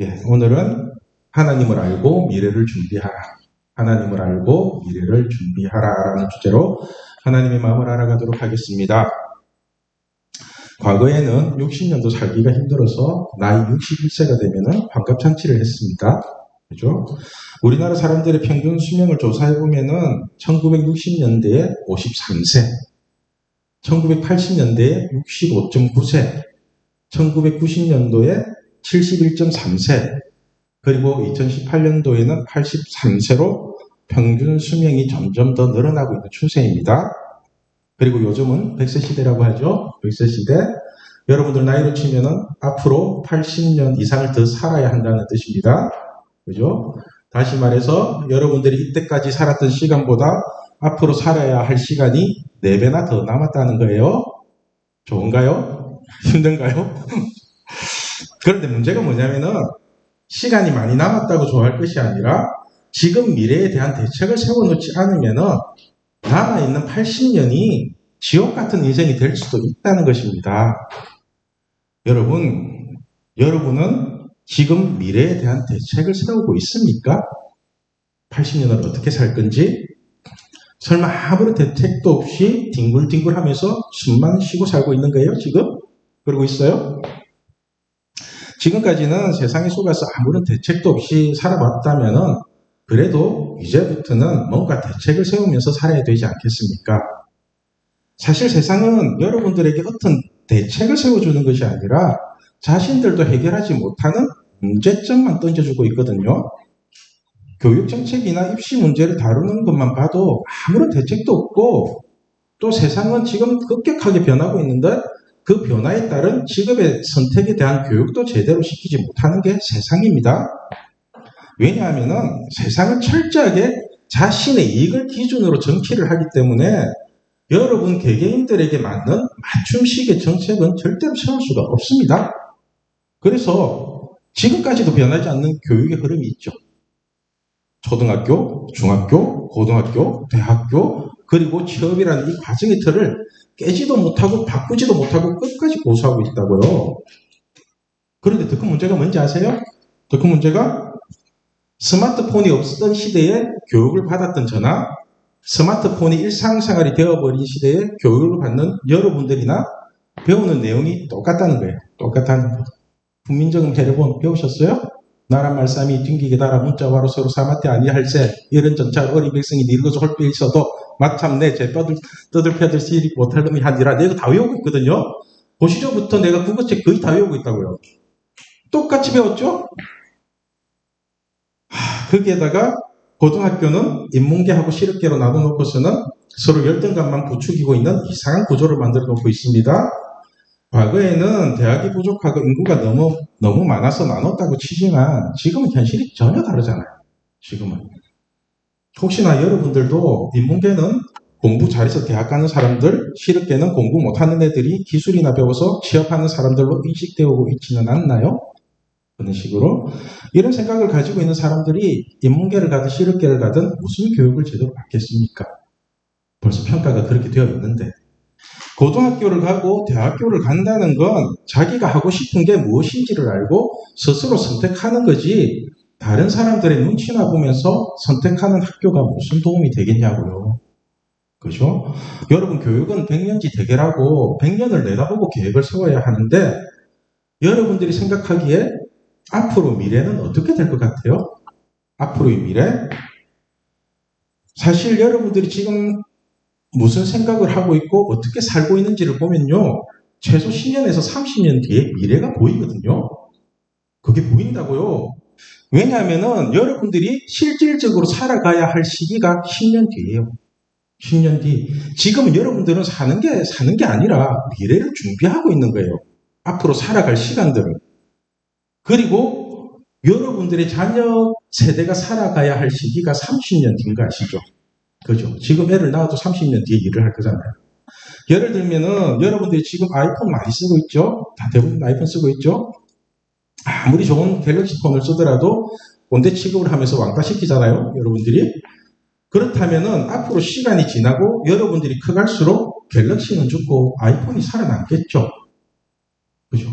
예, 오늘은 하나님을 알고 미래를 준비하라. 하나님을 알고 미래를 준비하라라는 주제로 하나님의 마음을 알아가도록 하겠습니다. 과거에는 60년도 살기가 힘들어서 나이 61세가 되면은 환갑잔치를 했습니다. 그죠? 우리나라 사람들의 평균 수명을 조사해 보면은 1960년대에 53세, 1980년대에 65.9세, 1990년도에 71.3세, 그리고 2018년도에는 83세로 평균 수명이 점점 더 늘어나고 있는 추세입니다. 그리고 요즘은 100세 시대라고 하죠. 100세 시대. 여러분들 나이로 치면은 앞으로 80년 이상을 더 살아야 한다는 뜻입니다. 그죠? 다시 말해서 여러분들이 이때까지 살았던 시간보다 앞으로 살아야 할 시간이 4배나 더 남았다는 거예요. 좋은가요? 힘든가요? 그런데 문제가 뭐냐면은 시간이 많이 남았다고 좋아할 것이 아니라 지금 미래에 대한 대책을 세워놓지 않으면은 남아있는 80년이 지옥 같은 인생이 될 수도 있다는 것입니다. 여러분, 여러분은 지금 미래에 대한 대책을 세우고 있습니까? 80년을 어떻게 살 건지? 설마 아무런 대책도 없이 뒹굴뒹굴 하면서 숨만 쉬고 살고 있는 거예요, 지금? 그러고 있어요? 지금까지는 세상에 속아서 아무런 대책도 없이 살아왔다면은 그래도 이제부터는 뭔가 대책을 세우면서 살아야 되지 않겠습니까? 사실 세상은 여러분들에게 어떤 대책을 세워주는 것이 아니라 자신들도 해결하지 못하는 문제점만 던져주고 있거든요. 교육 정책이나 입시 문제를 다루는 것만 봐도 아무런 대책도 없고 또 세상은 지금 급격하게 변하고 있는데 그 변화에 따른 직업의 선택에 대한 교육도 제대로 시키지 못하는 게 세상입니다. 왜냐하면 세상은 철저하게 자신의 이익을 기준으로 정치를 하기 때문에 여러분 개개인들에게 맞는 맞춤식의 정책은 절대로 세울 수가 없습니다. 그래서 지금까지도 변하지 않는 교육의 흐름이 있죠. 초등학교, 중학교, 고등학교, 대학교, 그리고 취업이라는 이 과정의 틀을 깨지도 못하고 바꾸지도 못하고 끝까지 고수하고 있다고요. 그런데 더 큰 문제가 뭔지 아세요? 더 큰 문제가 스마트폰이 없었던 시대에 교육을 받았던 저나 스마트폰이 일상생활이 되어버린 시대에 교육을 받는 여러분들이나 배우는 내용이 똑같다는 거예요. 똑같다는 거. 국민적음 해례본 배우셨어요? 나라 말싸미 튕기게 달아 문자와로 서로 사마태 아니할세 이런 전차 어린 백성이 늙어서 홀빼 있어도 마참내 제 떠들, 떠들펴들 시리 못할 놈이 하니라 내가 다 외우고 있거든요. 고시조부터 내가 국어책 거의 다 외우고 있다고요. 똑같이 배웠죠? 하, 거기에다가 고등학교는 인문계하고 실업계로 나눠놓고서는 서로 열등감만 부추기고 있는 이상한 구조를 만들어 놓고 있습니다. 과거에는 대학이 부족하고 인구가 너무 너무 많아서 나눴다고 치지만 지금은 현실이 전혀 다르잖아요. 지금은 혹시나 여러분들도 인문계는 공부 잘해서 대학 가는 사람들, 실업계는 공부 못하는 애들이 기술이나 배워서 취업하는 사람들로 인식되고 있지는 않나요? 그런 식으로 이런 생각을 가지고 있는 사람들이 인문계를 가든 실업계를 가든 무슨 교육을 제대로 받겠습니까? 벌써 평가가 그렇게 되어 있는데 고등학교를 가고 대학교를 간다는 건 자기가 하고 싶은 게 무엇인지를 알고 스스로 선택하는 거지 다른 사람들의 눈치나 보면서 선택하는 학교가 무슨 도움이 되겠냐고요. 그죠? 여러분 교육은 100년지 대결하고 100년을 내다보고 계획을 세워야 하는데 여러분들이 생각하기에 앞으로 미래는 어떻게 될 것 같아요? 앞으로의 미래? 사실 여러분들이 지금 무슨 생각을 하고 있고 어떻게 살고 있는지를 보면요. 최소 10년에서 30년 뒤에 미래가 보이거든요. 그게 보인다고요. 왜냐하면 여러분들이 실질적으로 살아가야 할 시기가 10년 뒤에요 10년 뒤. 지금은 여러분들은 사는 게, 사는 게 아니라 미래를 준비하고 있는 거예요. 앞으로 살아갈 시간들을. 그리고 여러분들의 자녀 세대가 살아가야 할 시기가 30년 뒤인 거 아시죠? 그죠? 지금 애를 낳아도 30년 뒤에 일을 할 거잖아요. 예를 들면은 여러분들이 지금 아이폰 많이 쓰고 있죠? 다 대부분 아이폰 쓰고 있죠? 아무리 좋은 갤럭시 폰을 쓰더라도 온대 취급을 하면서 왕따시키잖아요. 여러분들이. 그렇다면은 앞으로 시간이 지나고 여러분들이 커갈수록 갤럭시는 죽고 아이폰이 살아남겠죠. 그죠?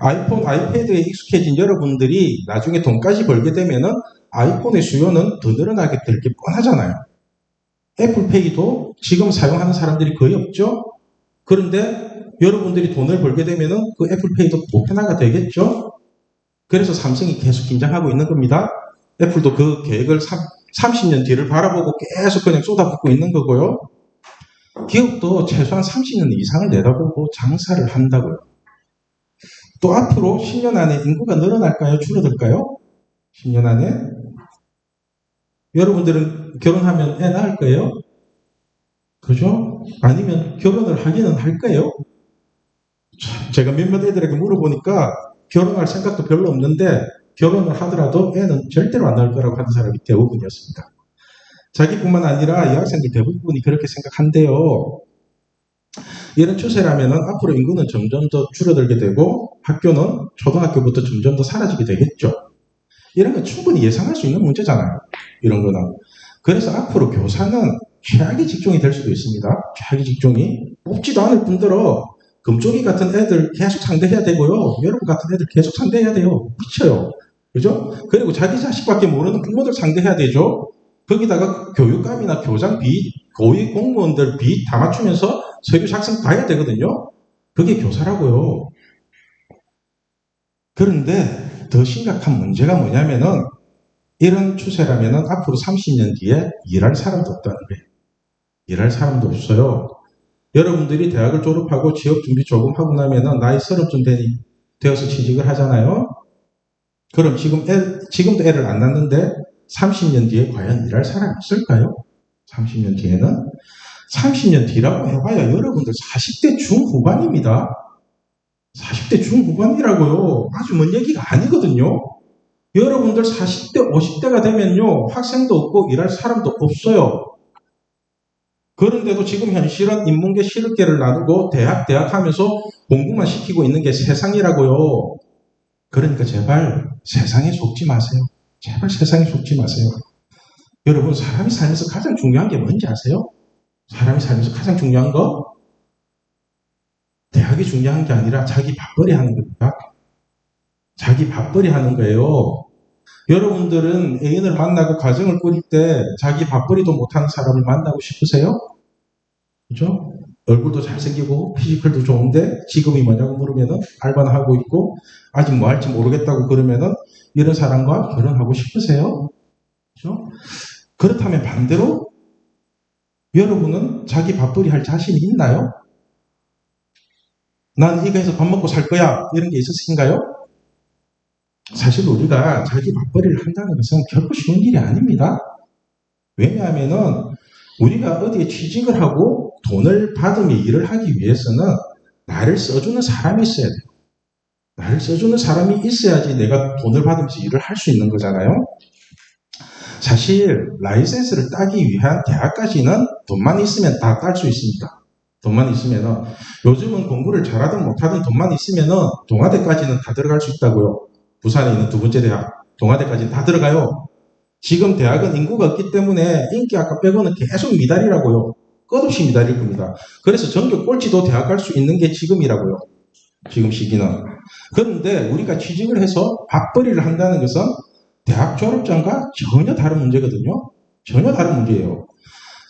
아이폰, 아이패드에 익숙해진 여러분들이 나중에 돈까지 벌게 되면은 아이폰의 수요는 더 늘어나게 될 게 뻔하잖아요. 애플페이도 지금 사용하는 사람들이 거의 없죠? 그런데 여러분들이 돈을 벌게 되면은 그 애플페이도 보편화가 되겠죠? 그래서 삼성이 계속 긴장하고 있는 겁니다. 애플도 그 계획을 30년 뒤를 바라보고 계속 그냥 쏟아붓고 있는 거고요. 기업도 최소한 30년 이상을 내다보고 장사를 한다고요. 또 앞으로 10년 안에 인구가 늘어날까요? 줄어들까요? 10년 안에? 여러분들은 결혼하면 애 낳을 거예요? 그죠? 아니면 결혼을 하기는 할 거예요? 제가 몇몇 애들에게 물어보니까 결혼할 생각도 별로 없는데 결혼을 하더라도 애는 절대로 안 낳을 거라고 하는 사람이 대부분이었습니다. 자기뿐만 아니라 이 학생들 대부분이 그렇게 생각한대요. 이런 추세라면 앞으로 인구는 점점 더 줄어들게 되고 학교는 초등학교부터 점점 더 사라지게 되겠죠. 이런 건 충분히 예상할 수 있는 문제잖아요. 이런 거는. 그래서 앞으로 교사는 최악의 직종이 될 수도 있습니다. 최악의 직종이 뽑지도 않을 뿐더러 금쪽이 같은 애들 계속 상대해야 되고요. 여러분 같은 애들 계속 상대해야 돼요. 미쳐요. 그죠? 그리고 자기 자식밖에 모르는 부모들 상대해야 되죠. 거기다가 교육감이나 교장 비, 고위 공무원들 비 다 맞추면서 서교시 학생 다 해야 되거든요. 그게 교사라고요. 그런데 더 심각한 문제가 뭐냐면은 이런 추세라면은 앞으로 30년 뒤에 일할 사람도 없다는 거예요. 일할 사람도 없어요. 여러분들이 대학을 졸업하고 취업 준비 조금 하고 나면은 나이 서른쯤 되어서 취직을 하잖아요. 그럼 지금 애, 지금도 애를 안 낳는데 30년 뒤에 과연 일할 사람이 있을까요? 30년 뒤에는? 30년 뒤라고 해봐야 여러분들 40대 중후반입니다. 40대 중후반이라고요. 아주 먼 얘기가 아니거든요. 여러분들 40대, 50대가 되면요. 학생도 없고 일할 사람도 없어요. 그런데도 지금 현실은 인문계 실업계를 나누고 대학, 대학 하면서 공부만 시키고 있는 게 세상이라고요. 그러니까 제발 세상에 속지 마세요. 제발 세상에 속지 마세요. 여러분, 사람이 살면서 가장 중요한 게 뭔지 아세요? 사람이 살면서 가장 중요한 거? 대학이 중요한 게 아니라 자기 밥벌이 하는 겁니다. 자기 밥벌이 하는 거예요. 여러분들은 애인을 만나고 가정을 꾸릴 때 자기 밥벌이도 못하는 사람을 만나고 싶으세요? 그죠? 얼굴도 잘생기고 피지컬도 좋은데 직업이 뭐냐고 물으면은 알바나 하고 있고 아직 뭐 할지 모르겠다고 그러면은 이런 사람과 결혼하고 싶으세요? 그죠? 그렇다면 반대로 여러분은 자기 밥벌이 할 자신이 있나요? 난 이거 해서 밥 먹고 살 거야 이런 게 있으신가요? 사실 우리가 자기 밥벌이를 한다는 것은 결코 쉬운 일이 아닙니다. 왜냐하면은 우리가 어디에 취직을 하고 돈을 받으며 일을 하기 위해서는 나를 써주는 사람이 있어야 돼요. 나를 써주는 사람이 있어야지 내가 돈을 받으면서 일을 할 수 있는 거잖아요. 사실 라이센스를 따기 위한 대학까지는 돈만 있으면 다 딸 수 있습니다. 돈만 있으면은 요즘은 공부를 잘하든 못하든 돈만 있으면은 동아대까지는 다 들어갈 수 있다고요. 부산에 있는 두 번째 대학 동아대까지는 다 들어가요. 지금 대학은 인구가 없기 때문에 인기 아까 빼고는 계속 미달이라고요. 끝없이 미달일 겁니다. 그래서 전교 꼴찌도 대학 갈 수 있는 게 지금이라고요. 지금 시기는. 그런데 우리가 취직을 해서 밥벌이를 한다는 것은 대학 졸업장과 전혀 다른 문제거든요. 전혀 다른 문제예요.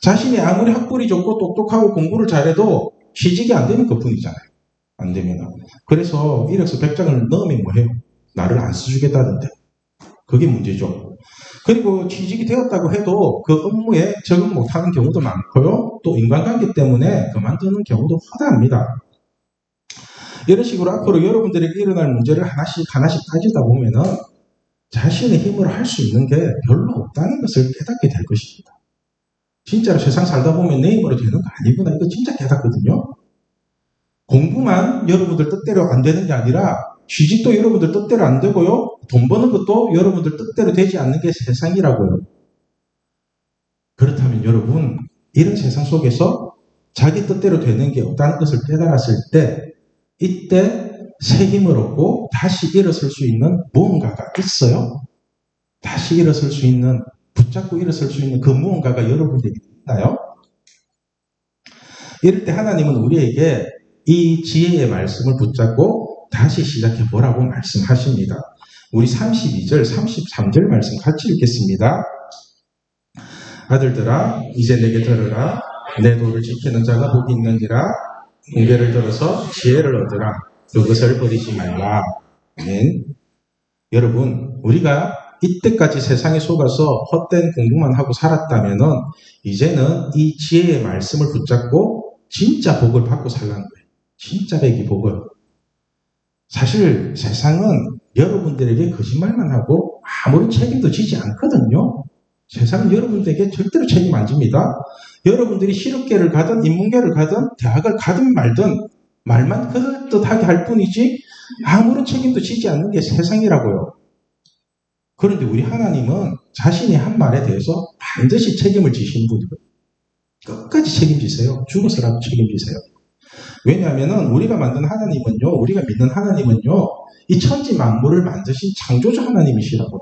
자신이 아무리 학벌이 좋고 똑똑하고 공부를 잘해도 취직이 안 되면 그뿐이잖아요. 안 되면. 그래서 이력서 100장을 넣으면 뭐해요? 나를 안 써주겠다는데. 그게 문제죠. 그리고 취직이 되었다고 해도 그 업무에 적응 못하는 경우도 많고요. 또 인간관계 때문에 그만두는 경우도 허다합니다. 이런 식으로 앞으로 여러분들에게 일어날 문제를 하나씩 하나씩 따지다 보면은 자신의 힘으로 할 수 있는 게 별로 없다는 것을 깨닫게 될 것입니다. 진짜로 세상 살다 보면 내 힘으로 되는 거 아니구나. 이거 진짜 깨닫거든요. 공부만 여러분들 뜻대로 안 되는 게 아니라 취직도 여러분들 뜻대로 안 되고요. 돈 버는 것도 여러분들 뜻대로 되지 않는 게 세상이라고요. 그렇다면 여러분, 이런 세상 속에서 자기 뜻대로 되는 게 없다는 것을 깨달았을 때, 이때 새 힘을 얻고 다시 일어설 수 있는 무언가가 있어요. 다시 일어설 수 있는, 붙잡고 일어설 수 있는 그 무언가가 여러분들에게 있나요? 이럴 때 하나님은 우리에게 이 지혜의 말씀을 붙잡고 다시 시작해 보라고 말씀하십니다. 우리 32절, 33절 말씀 같이 읽겠습니다. 아들들아, 이제 내게 들으라. 내 도를 지키는 자가 복이 있느니라. 공개를 들어서 지혜를 얻으라. 그것을 버리지 말라. 아멘. 여러분, 우리가 이때까지 세상에 속아서 헛된 공부만 하고 살았다면은 이제는 이 지혜의 말씀을 붙잡고 진짜 복을 받고 살라는 거예요. 진짜 백이 복을. 사실 세상은 여러분들에게 거짓말만 하고 아무런 책임도 지지 않거든요. 세상은 여러분들에게 절대로 책임 안 집니다. 여러분들이 실업계를 가든 인문계를 가든 대학을 가든 말든 말만 그럴듯하게 할 뿐이지 아무런 책임도 지지 않는 게 세상이라고요. 그런데 우리 하나님은 자신이 한 말에 대해서 반드시 책임을 지시는 분이거든요. 끝까지 책임지세요. 죽어서라도 책임지세요. 왜냐하면 우리가 만든 하나님은요, 우리가 믿는 하나님은요, 이 천지 만물을 만드신 창조주 하나님이시라고요.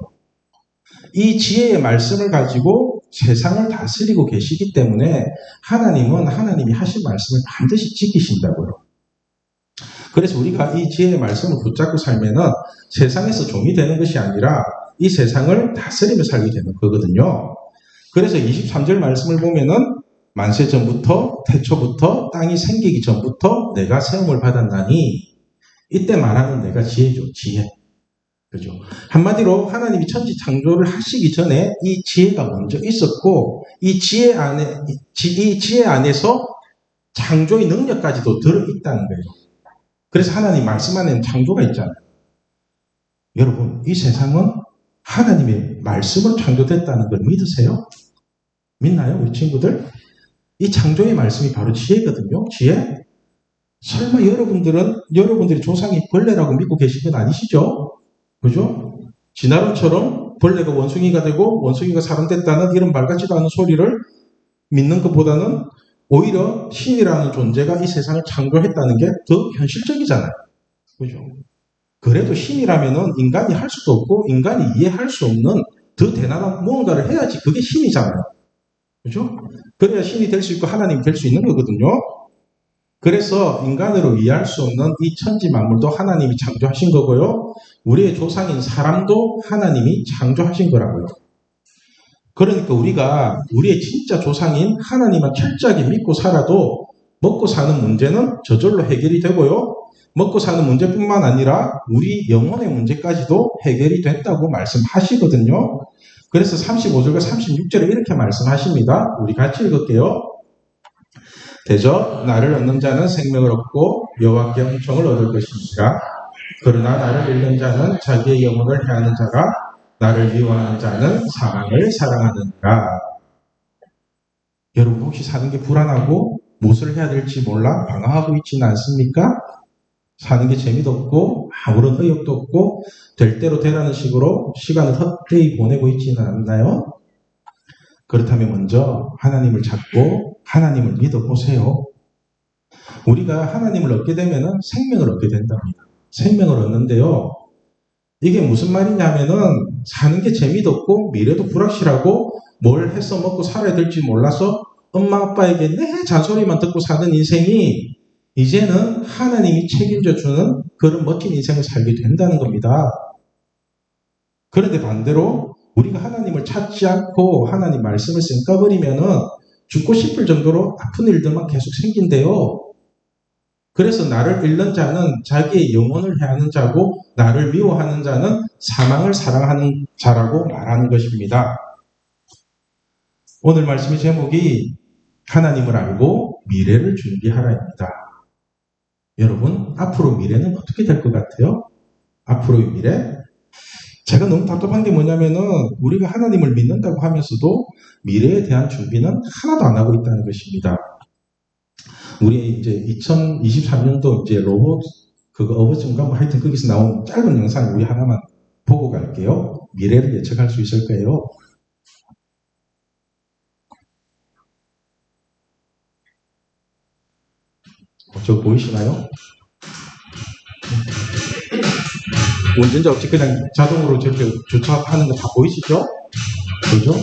이 지혜의 말씀을 가지고 세상을 다스리고 계시기 때문에 하나님은 하나님이 하신 말씀을 반드시 지키신다고요. 그래서 우리가 이 지혜의 말씀을 붙잡고 살면은 세상에서 종이 되는 것이 아니라 이 세상을 다스리며 살게 되는 거거든요. 그래서 23절 말씀을 보면은 만세 전부터 태초부터 땅이 생기기 전부터 내가 세움을 받았나니 이때 말하는 내가 지혜죠 지혜 그죠 한마디로 하나님이 천지 창조를 하시기 전에 이 지혜가 먼저 있었고 이 지혜 안에 이 지혜 안에서 창조의 능력까지도 들어 있다는 거예요. 그래서 하나님 말씀 안에는 창조가 있잖아요. 여러분 이 세상은 하나님의 말씀으로 창조됐다는 걸 믿으세요? 믿나요, 우리 친구들? 이 창조의 말씀이 바로 지혜거든요. 지혜. 설마 여러분들은 여러분들이 조상이 벌레라고 믿고 계신 건 아니시죠? 그죠? 진화론처럼 벌레가 원숭이가 되고 원숭이가 사람 됐다는 이런 말 같지도 않은 소리를 믿는 것보다는 오히려 신이라는 존재가 이 세상을 창조했다는 게 더 현실적이잖아요. 그죠? 그래도 신이라면은 인간이 할 수도 없고 인간이 이해할 수 없는 더 대단한 무언가를 해야지 그게 신이잖아요. 그죠? 그래야 신이 될 수 있고 하나님이 될 수 있는 거거든요. 그래서 인간으로 이해할 수 없는 이 천지 만물도 하나님이 창조하신 거고요. 우리의 조상인 사람도 하나님이 창조하신 거라고요. 그러니까 우리가 우리의 진짜 조상인 하나님만 철저하게 믿고 살아도 먹고 사는 문제는 저절로 해결이 되고요. 먹고 사는 문제뿐만 아니라 우리 영혼의 문제까지도 해결이 된다고 말씀하시거든요. 그래서 35절과 36절에 이렇게 말씀하십니다. 우리 같이 읽을게요. 대저 나를 얻는 자는 생명을 얻고 여호와께 은총을 얻을 것입니다. 그러나 나를 잃는 자는 자기의 영혼을 해하는 자라 나를 미워하는 자는 사망을 사랑하는가. 여러분 혹시 사는 게 불안하고 무엇을 해야 될지 몰라 방황하고 있지는 않습니까? 사는 게 재미도 없고 아무런 의욕도 없고 될 대로 되라는 식으로 시간을 헛되이 보내고 있지는 않나요? 그렇다면 먼저 하나님을 찾고 하나님을 믿어보세요. 우리가 하나님을 얻게 되면 생명을 얻게 된답니다. 생명을 얻는데요. 이게 무슨 말이냐면은 사는 게 재미도 없고 미래도 불확실하고 뭘 해서 먹고 살아야 될지 몰라서 엄마 아빠에게 내 잔소리만 듣고 사는 인생이 이제는 하나님이 책임져 주는 그런 멋진 인생을 살게 된다는 겁니다. 그런데 반대로 우리가 하나님을 찾지 않고 하나님 말씀을 쌩까버리면은 죽고 싶을 정도로 아픈 일들만 계속 생긴대요. 그래서 나를 잃는 자는 자기의 영혼을 해하는 자고 나를 미워하는 자는 사망을 사랑하는 자라고 말하는 것입니다. 오늘 말씀의 제목이 하나님을 알고 미래를 준비하라입니다. 여러분, 앞으로 미래는 어떻게 될 것 같아요? 앞으로의 미래? 제가 너무 답답한 게 뭐냐면은 우리가 하나님을 믿는다고 하면서도 미래에 대한 준비는 하나도 안 하고 있다는 것입니다. 우리 이제 2023년도 이제 로봇 그거 어버즈인가 뭐 하여튼 거기서 나온 짧은 영상 우리 하나만 보고 갈게요. 미래를 예측할 수 있을 거예요. 저 보이시나요? 운전자 없이 그냥 자동으로 저렇게 주차하는 거 다 보이시죠? 그죠?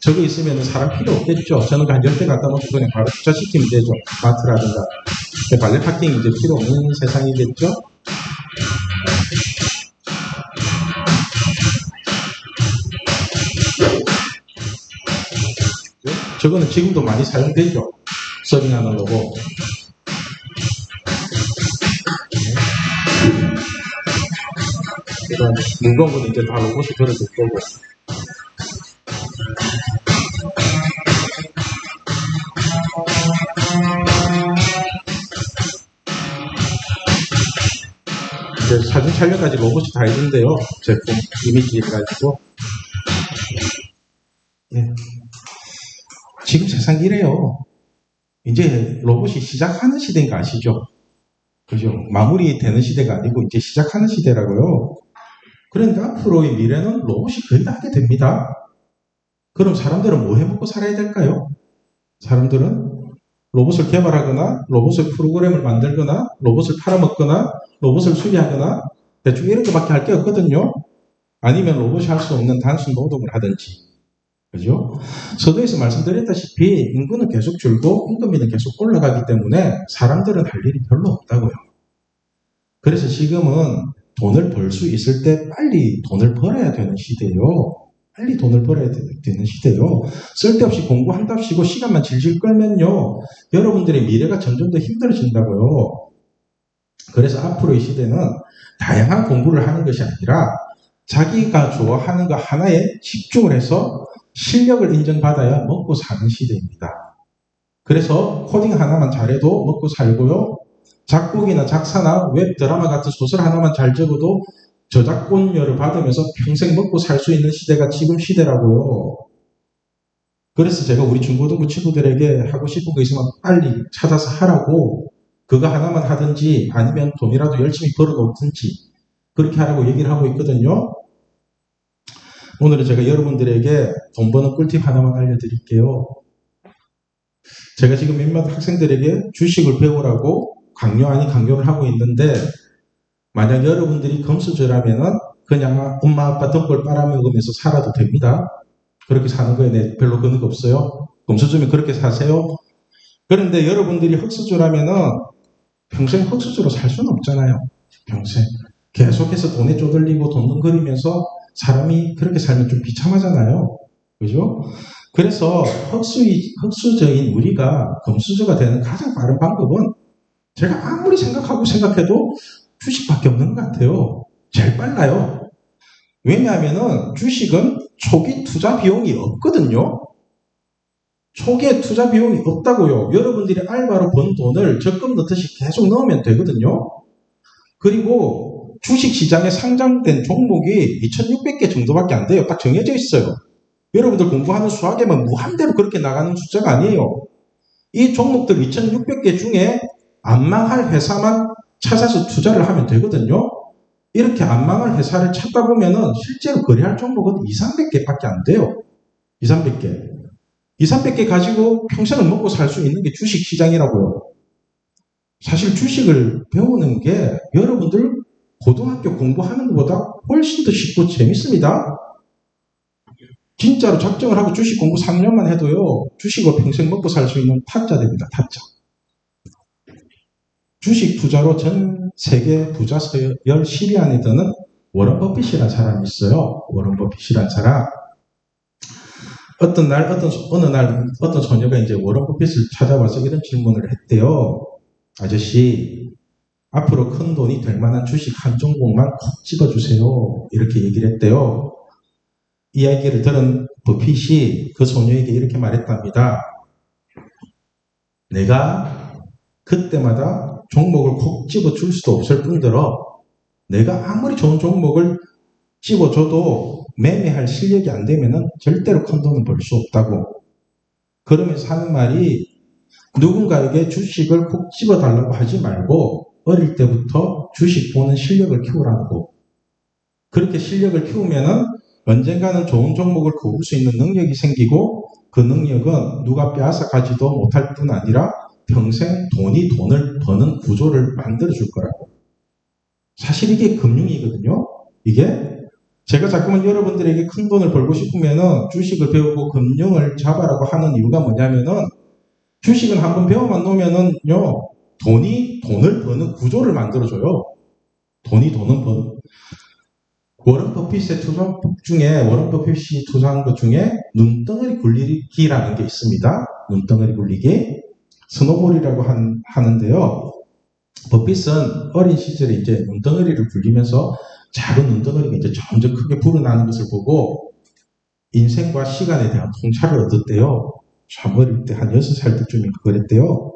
저거 있으면 사람 필요 없겠죠? 저는 한 10대 갖다 놓고 그냥 바로 주차시키면 되죠. 마트라든가. 발레 파킹 이제 필요 없는 세상이겠죠? 저거는 지금도 많이 사용되죠. 서빙하는 거고. 이런 건 이제 다 로봇이 들어줄 거고. 이제 사진 촬영까지 로봇이 다 해준대요. 제품 이미지 해가지고. 예. 지금 세상 이래요. 이제 로봇이 시작하는 시대인 거 아시죠? 그죠? 마무리되는 시대가 아니고 이제 시작하는 시대라고요. 그러니까 앞으로의 미래는 로봇이 거의 다 하게 됩니다. 그럼 사람들은 뭐 해먹고 살아야 될까요? 사람들은 로봇을 개발하거나 로봇의 프로그램을 만들거나 로봇을 팔아먹거나 로봇을 수리하거나 대충 이런 것밖에 할 게 없거든요. 아니면 로봇이 할 수 없는 단순 노동을 하든지. 그죠? 서두에서 말씀드렸다시피 인구는 계속 줄고 임금비는 계속 올라가기 때문에 사람들은 할 일이 별로 없다고요. 그래서 지금은 돈을 벌 수 있을 때 빨리 돈을 벌어야 되는 시대요. 빨리 돈을 벌어야 되는 시대요. 쓸데없이 공부한답시고 시간만 질질 끌면요. 여러분들의 미래가 점점 더 힘들어진다고요. 그래서 앞으로의 시대는 다양한 공부를 하는 것이 아니라 자기가 좋아하는 거 하나에 집중을 해서 실력을 인정받아야 먹고 사는 시대입니다. 그래서 코딩 하나만 잘해도 먹고 살고요. 작곡이나 작사나 웹 드라마 같은 소설 하나만 잘 적어도 저작권료를 받으면서 평생 먹고 살 수 있는 시대가 지금 시대라고요. 그래서 제가 우리 중고등부 친구들에게 하고 싶은 거 있으면 빨리 찾아서 하라고 그거 하나만 하든지 아니면 돈이라도 열심히 벌어 놓든지 그렇게 하라고 얘기를 하고 있거든요. 오늘은 제가 여러분들에게 돈 버는 꿀팁 하나만 알려드릴게요. 제가 지금 몇몇 학생들에게 주식을 배우라고 강요 아닌 강요를 하고 있는데 만약 여러분들이 금수저라면은 그냥 엄마 아빠 덕을 빨아먹으면서 살아도 됩니다. 그렇게 사는 거에 별로 그는 거 없어요. 금수저면 그렇게 사세요. 그런데 여러분들이 흑수저라면은 평생 흑수저로 살 수는 없잖아요. 평생. 계속해서 돈에 쪼들리고 돈덩거리면서 사람이 그렇게 살면 좀 비참하잖아요. 그죠? 그래서 흑수, 흑수저인 우리가 금수저가 되는 가장 빠른 방법은 제가 아무리 생각하고 생각해도 주식밖에 없는 것 같아요. 제일 빨라요. 왜냐하면은 주식은 초기 투자 비용이 없거든요. 초기에 투자 비용이 없다고요. 여러분들이 알바로 번 돈을 적금 넣듯이 계속 넣으면 되거든요. 그리고 주식 시장에 상장된 종목이 2,600개 정도밖에 안 돼요. 딱 정해져 있어요. 여러분들 공부하는 수학에만 무한대로 그렇게 나가는 숫자가 아니에요. 이 종목들 2,600개 중에 안 망할 회사만 찾아서 투자를 하면 되거든요. 이렇게 안 망할 회사를 찾다 보면은 실제로 거래할 종목은 2, 300개밖에 안 돼요. 2, 300개. 2, 300개 가지고 평생을 먹고 살 수 있는 게 주식 시장이라고요. 사실 주식을 배우는 게 여러분들 고등학교 공부하는 것보다 훨씬 더 쉽고 재밌습니다. 진짜로 작정을 하고 주식 공부 3년만 해도요, 주식을 평생 먹고 살 수 있는 타짜 됩니다, 타짜. 주식 투자로 전 세계 부자 서열 10위 안에 드는 워런 버핏이라는 사람이 있어요. 워런 버핏이라는 사람. 어떤 날, 어떤, 어느 날, 어떤 소녀가 이제 워런 버핏을 찾아와서 이런 질문을 했대요. 아저씨, 앞으로 큰 돈이 될 만한 주식 한 종목만 콕 집어주세요. 이렇게 얘기를 했대요. 이야기를 들은 버핏이 그 소녀에게 이렇게 말했답니다. 내가 그때마다 종목을 콕 집어줄 수도 없을 뿐더러 내가 아무리 좋은 종목을 집어줘도 매매할 실력이 안 되면은 절대로 큰 돈은 벌수 없다고. 그러면서 하는 말이 누군가에게 주식을 콕 집어달라고 하지 말고 어릴 때부터 주식 보는 실력을 키우라고. 그렇게 실력을 키우면은 언젠가는 좋은 종목을 고를 수 있는 능력이 생기고 그 능력은 누가 빼앗아 가지도 못할 뿐 아니라 평생 돈이 돈을 버는 구조를 만들어 줄 거라고. 사실 이게 금융이거든요. 이게 제가 자꾸만 여러분들에게 큰 돈을 벌고 싶으면은 주식을 배우고 금융을 잡아라고 하는 이유가 뭐냐면은 주식은 한번 배워만 놓으면은요 돈이 돈을 버는 구조를 만들어줘요. 돈이 돈을 버는 워런 버핏의 투자법 중에 워런 버핏이 투자한 것 중에 눈덩어리 굴리기라는 게 있습니다. 눈덩어리 굴리기 스노볼이라고 한- 하는데요. 버핏은 어린 시절에 이제 눈덩어리를 굴리면서 작은 눈덩어리가 이제 점점 크게 불어나는 것을 보고 인생과 시간에 대한 통찰을 얻었대요. 참 어릴 때 한 6살 때쯤인가 그랬대요.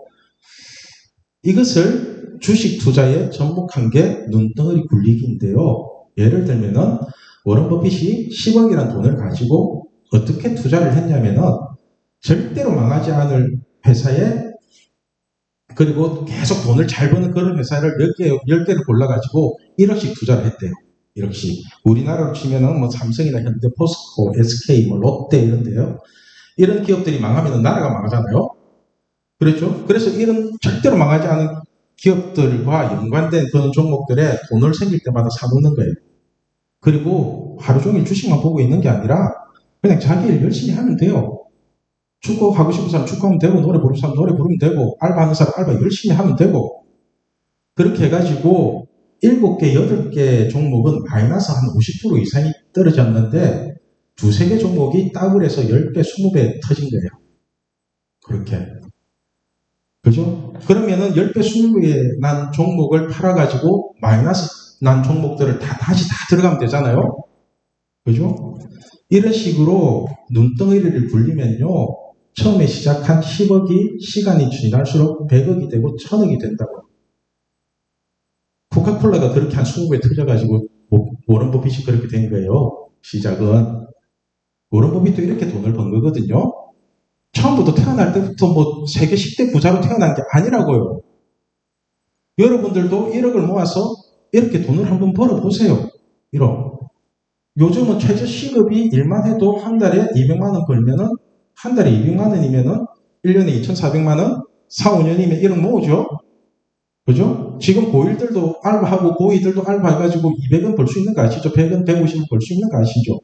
이것을 주식 투자에 접목한 게 눈덩어리 굴리기인데요. 예를 들면은 워런 버핏이 10억이라는 돈을 가지고 어떻게 투자를 했냐면은 절대로 망하지 않을 회사에 그리고 계속 돈을 잘 버는 그런 회사를 몇 개, 열 개를 골라가지고 1억씩 투자를 했대요. 1억씩. 우리나라로 치면은 뭐 삼성이나 현대, 포스코, SK, 뭐 롯데 이런데요. 이런 기업들이 망하면 나라가 망하잖아요. 그렇죠? 그래서 이런 절대로 망하지 않은 기업들과 연관된 그런 종목들에 돈을 생길 때마다 사놓는 거예요. 그리고 하루 종일 주식만 보고 있는 게 아니라 그냥 자기 일 열심히 하면 돼요. 축구 하고 싶은 사람 축구하면 되고 노래 부르는 사람 노래 부르면 되고 알바하는 사람 알바 열심히 하면 되고 그렇게 해가지고 7개, 8개 종목은 마이너스 한 50% 이상이 떨어졌는데 두세 개 종목이 더블해서 10배, 20배 터진 거예요. 그렇게. 그죠? 그러면은 10배, 20배 난 종목을 팔아가지고 마이너스 난 종목들을 다 다시 다 들어가면 되잖아요. 그죠? 이런 식으로 눈덩이를 굴리면요. 처음에 시작한 10억이 시간이 지날수록 100억이 되고 1000억이 된다고. 코카콜라가 그렇게 한 20배 터져가지고 뭐, 워런 버핏이 그렇게 된 거예요. 시작은. 워런 버핏도 이렇게 돈을 번 거거든요. 처음부터 태어날 때부터 뭐 세계 10대 부자로 태어난 게 아니라고요. 여러분들도 1억을 모아서 이렇게 돈을 한번 벌어보세요. 1억. 요즘은 최저 시급이 일만 해도 한 달에 200만 원 벌면은 한 달에 200만 원이면은 1년에 2,400만 원, 4, 5년이면 1억 모으죠. 그죠? 지금 고1들도 알바하고 고2들도 알바해가지고 200원 벌 수 있는 거 아시죠? 100원, 150원 벌 수 있는 거 아시죠?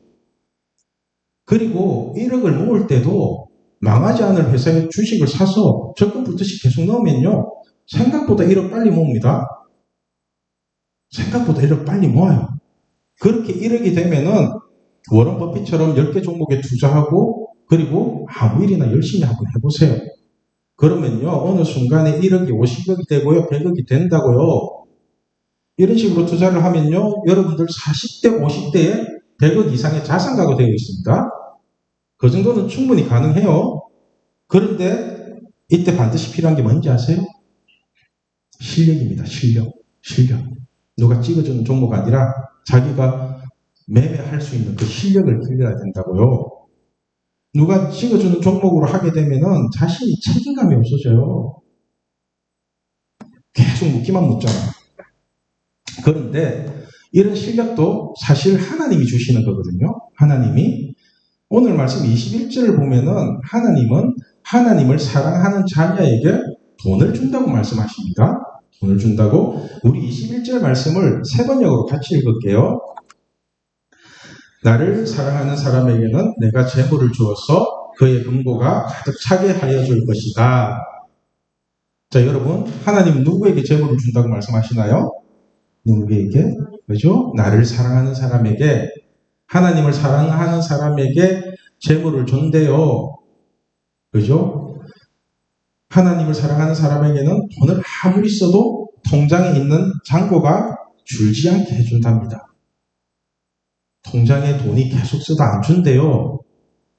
그리고 1억을 모을 때도 망하지 않을 회사의 주식을 사서 적금 붙듯이 계속 넣으면요. 생각보다 1억 빨리 모읍니다. 생각보다 1억 빨리 모아요. 그렇게 1억이 되면은 워런 버핏처럼 10개 종목에 투자하고 그리고 아무 일이나 열심히 한번 해보세요. 그러면요, 어느 순간에 1억이 50억이 되고요, 100억이 된다고요. 이런 식으로 투자를 하면요, 여러분들 40대, 50대에 100억 이상의 자산가가 되어 있습니다. 그 정도는 충분히 가능해요. 그런데 이때 반드시 필요한 게 뭔지 아세요? 실력입니다. 실력. 실력. 누가 찍어주는 종목 아니라 자기가 매매할 수 있는 그 실력을 길러야 된다고요. 누가 찍어주는 종목으로 하게 되면은 자신이 책임감이 없어져요. 계속 묻기만 묻잖아. 그런데 이런 실력도 사실 하나님이 주시는 거거든요. 하나님이. 오늘 말씀 21절을 보면은 하나님은 하나님을 사랑하는 자녀에게 돈을 준다고 말씀하십니다. 돈을 준다고 우리 21절 말씀을 세 번역으로 같이 읽을게요. 나를 사랑하는 사람에게는 내가 재물을 주어서 그의 금고가 가득 차게 하여 줄 것이다. 자, 여러분, 하나님 누구에게 재물을 준다고 말씀하시나요? 누구에게? 그죠? 나를 사랑하는 사람에게, 하나님을 사랑하는 사람에게 재물을 준대요. 그죠? 하나님을 사랑하는 사람에게는 돈을 아무리 써도 통장에 있는 잔고가 줄지 않게 해준답니다. 통장에 돈이 계속 써도 안 준대요.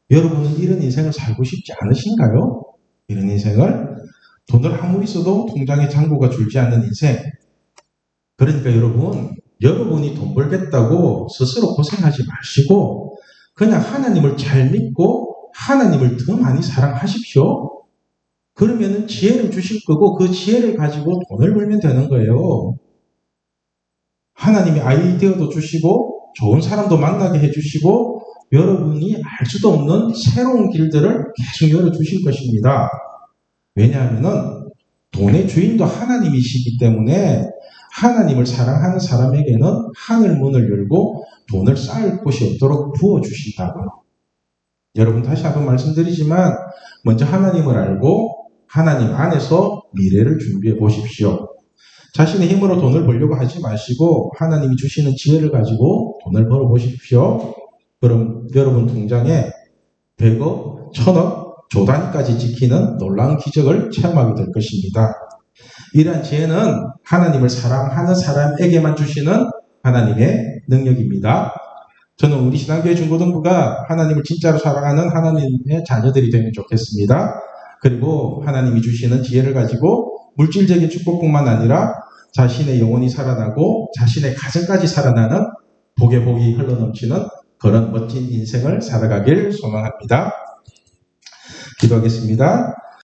여러분은 이런 인생을 살고 싶지 않으신가요? 이런 인생을 돈을 아무리 써도 통장에 잔고가 줄지 않는 인생. 그러니까 여러분, 여러분이 돈 벌겠다고 스스로 고생하지 마시고 그냥 하나님을 잘 믿고 하나님을 더 많이 사랑하십시오. 그러면은 지혜를 주실 거고 그 지혜를 가지고 돈을 벌면 되는 거예요. 하나님이 아이디어도 주시고 좋은 사람도 만나게 해주시고 여러분이 알 수도 없는 새로운 길들을 계속 열어주실 것입니다. 왜냐하면은 돈의 주인도 하나님이시기 때문에 하나님을 사랑하는 사람에게는 하늘 문을 열고 돈을 쌓을 곳이 없도록 부어주신다고요. 여러분 다시 한번 말씀드리지만 먼저 하나님을 알고 하나님 안에서 미래를 준비해 보십시오. 자신의 힘으로 돈을 벌려고 하지 마시고 하나님이 주시는 지혜를 가지고 돈을 벌어 보십시오. 그럼 여러분 통장에 100억, 1000억, 조 단위까지 지키는 놀라운 기적을 체험하게 될 것입니다. 이러한 지혜는 하나님을 사랑하는 사람에게만 주시는 하나님의 능력입니다. 저는 우리 신앙교회 중고등부가 하나님을 진짜로 사랑하는 하나님의 자녀들이 되면 좋겠습니다. 그리고 하나님이 주시는 지혜를 가지고 물질적인 축복뿐만 아니라 자신의 영혼이 살아나고 자신의 가정까지 살아나는 복의 복이 흘러넘치는 그런 멋진 인생을 살아가길 소망합니다. 기도하겠습니다.